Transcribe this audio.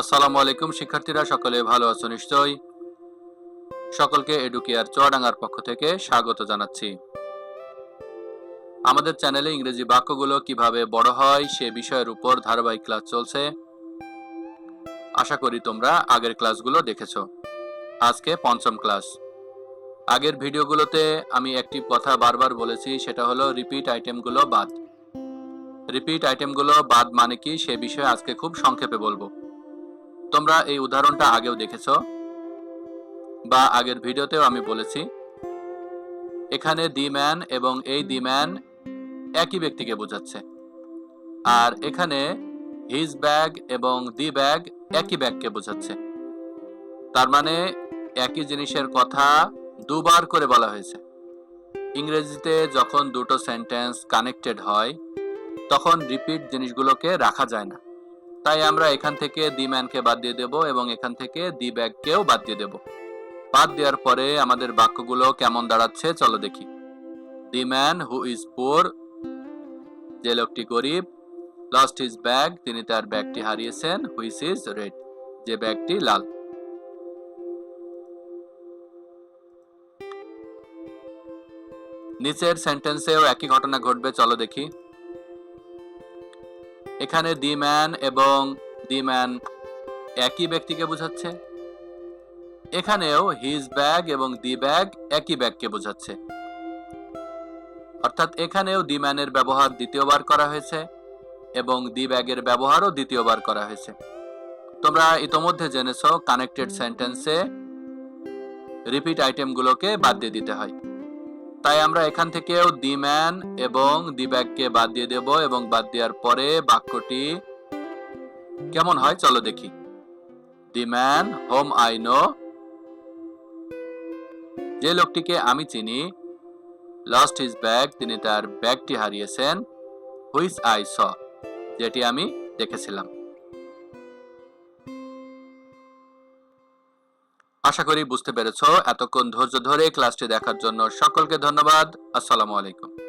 আসসালামু আলাইকুম, শিক্ষার্থীরা, সকলে ভালো আছো নিশ্চয়ই? সকলকে এডুকেয়ার চুয়াডাঙ্গার পক্ষ থেকে স্বাগত জানাচ্ছি। আমাদের চ্যানেলে ইংরেজি বাক্যগুলো কীভাবে বড় হয় সে বিষয়ের উপর ধারাবাহিক ক্লাস চলছে। আশা করি তোমরা আগের ক্লাসগুলো দেখেছ। আজকে পঞ্চম ক্লাস। আগের ভিডিওগুলোতে আমি একটি কথা বারবার বলেছি, সেটা হলো রিপিট আইটেমগুলো বাদ। রিপিট আইটেমগুলো বাদ মানে কি সে বিষয়ে আজকে খুব সংক্ষেপে বলব। তোমরা এই উদাহরণটা আগেও দেখেছ বা আগের ভিডিওতেও আমি বলেছি। এখানে দি ম্যান এবং এই দি ম্যান একই ব্যক্তিকে বোঝাচ্ছে। আর এখানে হিজ ব্যাগ এবং দি ব্যাগ একই ব্যাগকে বোঝাচ্ছে। তার মানে একই জিনিসের কথা দুবার করে বলা হয়েছে। ইংরেজিতে যখন দুটো সেন্টেন্স কানেক্টেড হয়, তখন রিপিট জিনিসগুলোকে রাখা যায় না। তাই আমরা এখান থেকে দি ম্যানকে বাদ দিয়ে দেব এবং এখান থেকে দি ব্যাগকেও বাদ দিয়ে দেব। বাদ দেওয়ার পরে আমাদের বাক্যগুলো কেমন দাঁড়াচ্ছে চলো দেখি। The man who is poor, যে লোকটি গরিব, লস্ট হিজ ব্যাগ, তিনি তার ব্যাগটি হারিয়েছেন, হুইচ ইজ রেড, যে ব্যাগটি লাল। নিচের সেন্টেন্সেও একই ঘটনা ঘটবে, চলো দেখি। এখানে দি ম্যান এবং দি ম্যান একই ব্যক্তিকে বোঝাচ্ছে। এখানেও হিজ ব্যাগ এবং দি ব্যাগ একই ব্যাগকে বোঝাচ্ছে। অর্থাৎ এখানেও দি ম্যানের ব্যবহার দ্বিতীয়বার করা হয়েছে এবং দি ব্যাগের ব্যবহারও দ্বিতীয়বার করা হয়েছে। তোমরা ইতোমধ্যে জেনেছো কানেক্টেড সেন্টেন্সে রিপিট আইটেমগুলোকে বাদ দিয়ে দিতে হয়। তাই আমরা এখান থেকেও দি ম্যান এবং দি ব্যাগকে বাদ দিয়ে দেব এবং বাদ দেওয়ার পরে বাক্যটি কেমন হয় চলো দেখি। The man whom I know যে লোকটিকে আমি চিনি লস্ট হিজ ব্যাগ তিনি তার ব্যাগটি হারিয়েছেন হুইচ আই স যেটি আমি দেখেছিলাম। আশা করি বুঝতে পেরেছ। এতক্ষণ ধৈর্য ধরে ক্লাসটি দেখার জন্য সকলকে ধন্যবাদ। আসসালামু আলাইকুম।